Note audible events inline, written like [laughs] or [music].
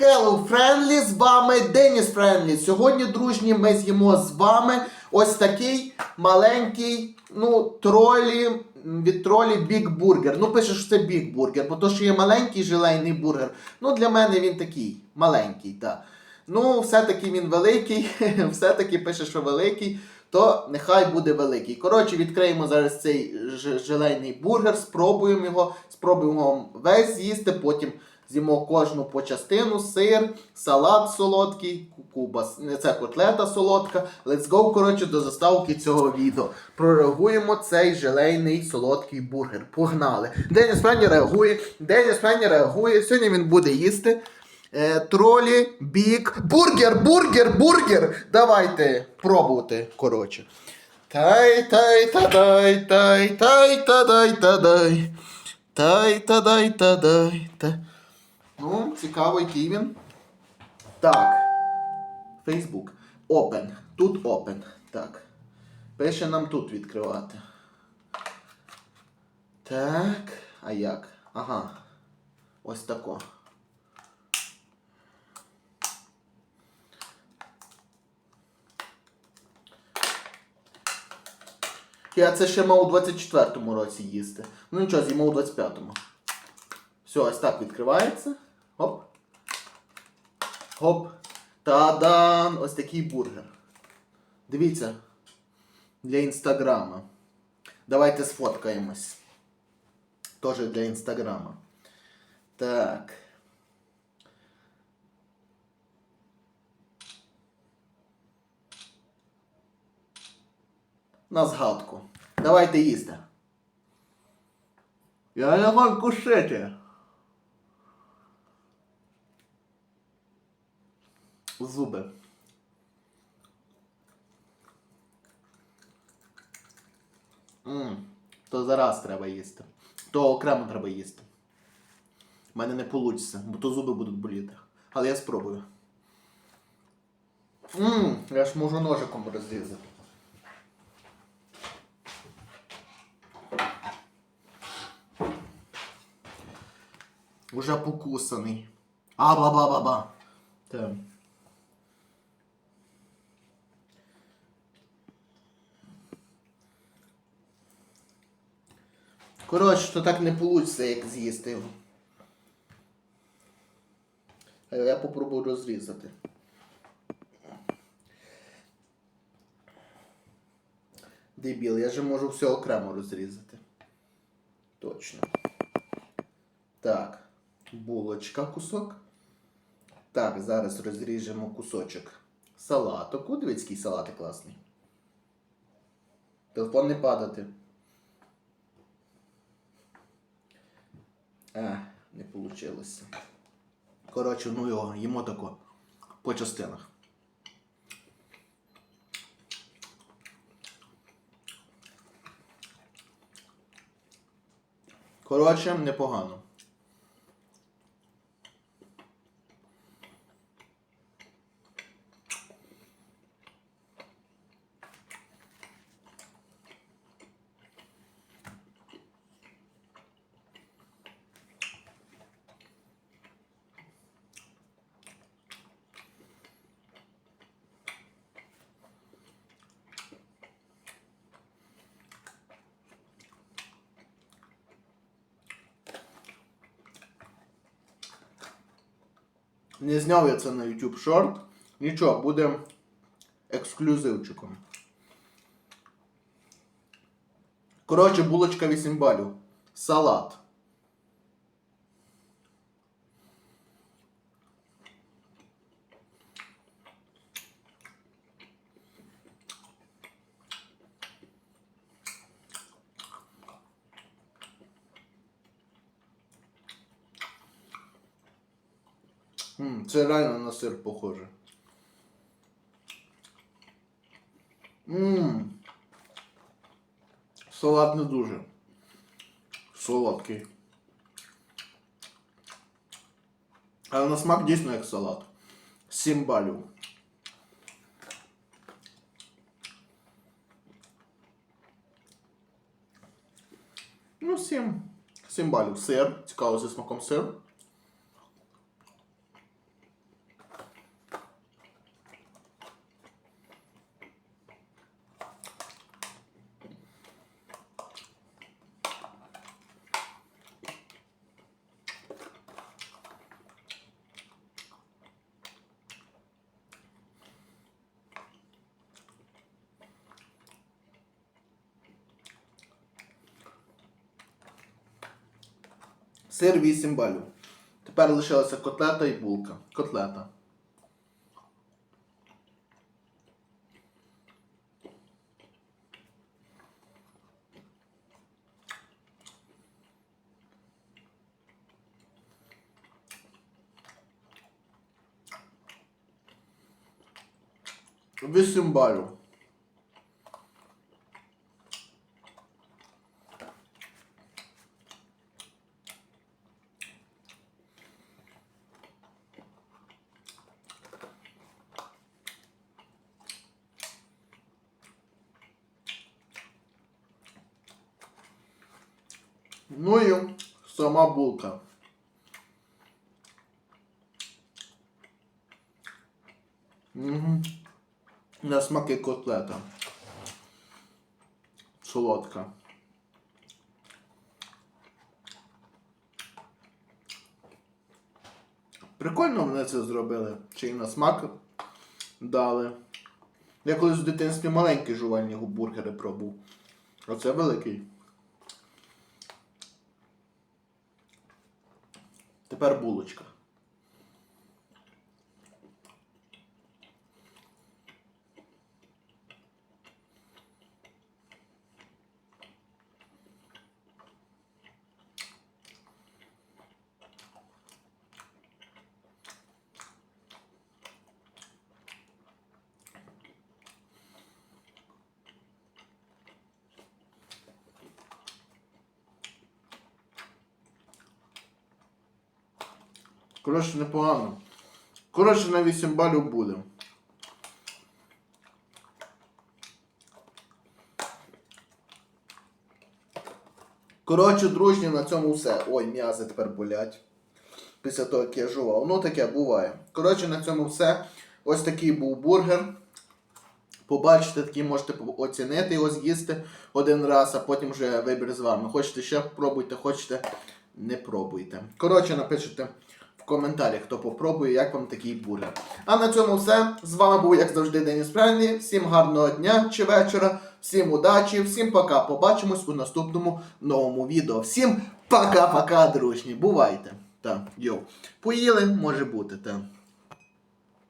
Hello, Friendly, з вами Деніс Френлі. Сьогодні, дружні, ми з'їмо з вами ось такий маленький, ну, тролі, від тролі Big Burger. Ну, пише, що це Big Burger, бо то, що є маленький желейний бургер. Ну, для мене він такий маленький, так. Ну, все-таки він великий, [laughs] все-таки пише, що великий, то нехай буде великий. Коротше, відкриємо зараз цей желейний бургер, спробуємо його, спробуємо весь з'їсти, потім з'їмо кожну по частину, сир, салат солодкий, кубас, це котлета солодка. Let's go, коротше, до заставки цього відео. Прореагуємо цей желейний солодкий бургер. Погнали. Деніс Фенні реагує, Деніс Фенні реагує. Сьогодні він буде їсти. Е, тролі, бік, бургер, бургер, бургер. Давайте пробувати, коротше. Тай тай та Ну, цікаво, який він. Так. Facebook. Open. Тут open. Так. Пише нам тут відкривати. Так. А як? Ага. Ось тако. Я це ще мав у 24-му році їсти. Ну нічого, з'їмо у 25-му. Все, ось так відкривається. Хоп. Хоп. Та-дан! Ось такий бургер. Дивіться. Для інстаграма. Давайте сфоткаємось. Тоже для інстаграма. Так. На згадку. Давайте їсти. Я не можу кушати. Зуби. Мм, то зараз треба їсти. То окремо треба їсти. У мене не вийде, бо то зуби будуть боліти. Але я спробую. Мм, я ж можу ножиком розрізати. Уже покусаний. А-ба-ба-ба-ба. Коротше, то так не вийде, як з'їсти його. А я попробую розрізати. Дебіл, я же можу все окремо розрізати. Точно. Так, булочка кусок. Так, зараз розріжемо кусочок салатику. Дивіться, салатик класний. Телефон не падати. А, не вийшло. Коротше, ну його, їмо тако. По частинах. Коротше, непогано. Не зняв я це на YouTube Short. Нічого, буде ексклюзивчиком. Коротше, булочка 8 балів. Салат. М, це реально на сир похоже. Ммм. Салат не дуже. Солодкий. Але на смак дійсно як салат. 7 балів. Ну, 7. 7 балів. Сир. Цікаво зі смаком сир. Сир 8 балів. Тепер лишилася котлета і булка. Котлета. Вісім балів. Ну і сама булка. Угу. На смаки котлета. Солодка. Прикольно вони це зробили. Чи й на смак дали. Я колись в дитинстві маленькі жувальні бургери пробував. Оце великий. Тепер булочка. Коротше, непогано. Коротше, на 8 балів буде. Коротше, дружні, на цьому все. Ой, м'язи тепер болять. Після того, як я жував. Ну таке буває. Коротше, на цьому все. Ось такий був бургер. Побачите, такий можете оцінити його з'їсти один раз, а потім вже вибір з вами. Хочете ще пробуйте, хочете не пробуйте. Коротше, напишіть в коментарях, хто попробує, як вам такий бургер. А на цьому все. З вами був, як завжди, Деніс Френлі. Всім гарного дня чи вечора, всім удачі, всім пока. Побачимось у наступному новому відео. Всім пока-пока, дружні. Бувайте. Та, йоу. Поїли, може бути, так.